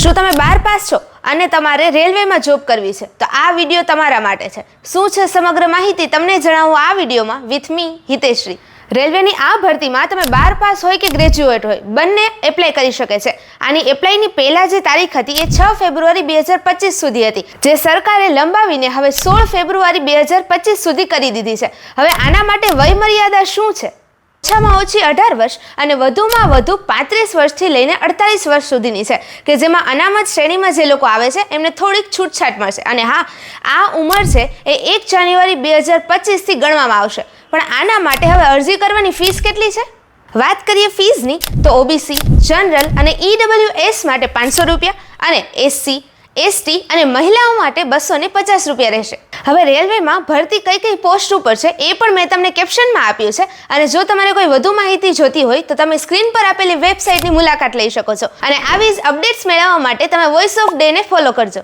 શું તમે બાર પાસ છો અને તમારે રેલવેમાં જોબ કરવી છે? તો આ વીડિયો તમારા માટે છે. શું છે સમગ્ર માહિતી તમને જણાવું આ વિડીયોમાં? વિથ મી હિતેશ્રી રેલવેની આ ભરતીમાં તમે બાર પાસ હોય કે ગ્રેજ્યુએટ હોય, બંને એપ્લાય કરી શકે છે. આની એપ્લાયની પહેલાં જે તારીખ હતી એ છ ફેબ્રુઆરી બે હજાર પચીસ સુધી હતી. જે સરકારે લંબાવીને હવે સોળ ફેબ્રુઆરી બે હજાર પચીસ સુધી કરી દીધી છે. હવે આના માટે વયમર્યાદા શું છે? ઓછામાં ઓછી અઢાર વર્ષ અને વધુમાં વધુ પાંત્રીસ વર્ષથી લઈને અડતાલીસ વર્ષ સુધીની છે, કે જેમાં અનામત શ્રેણીમાં જે લોકો આવે છે, એમને થોડીક છૂટછાટ મળશે. અને હા, આ ઉંમર છે એ એક જાન્યુઆરી બે હજાર પચીસથી ગણવામાં આવશે. પણ આના માટે હવે અરજી કરવાની ફીસ કેટલી છે? વાત કરીએ ફીઝની, તો ઓબીસી, જનરલ અને ઈડબ્લ્યુએસ માટે પાંચસો રૂપિયા અને એસસી, એસટી અને મહિલાઓ માટે બસો પચાસ રૂપિયા રહેશે. હવે રેલવેમાં ભરતી કઈ કઈ પોસ્ટ ઉપર છે, એ પણ મેં તમને કેપ્શનમાં આપ્યું છે. અને જો તમારે કોઈ વધુ માહિતી જોતી હોય, તો તમે સ્ક્રીન પર આપેલી વેબસાઇટની મુલાકાત લઈ શકો છો. અને આવી જ અપડેટ્સ મેળવવા માટે તમે વોઇસ ઓફ ડેને ફોલો કરજો.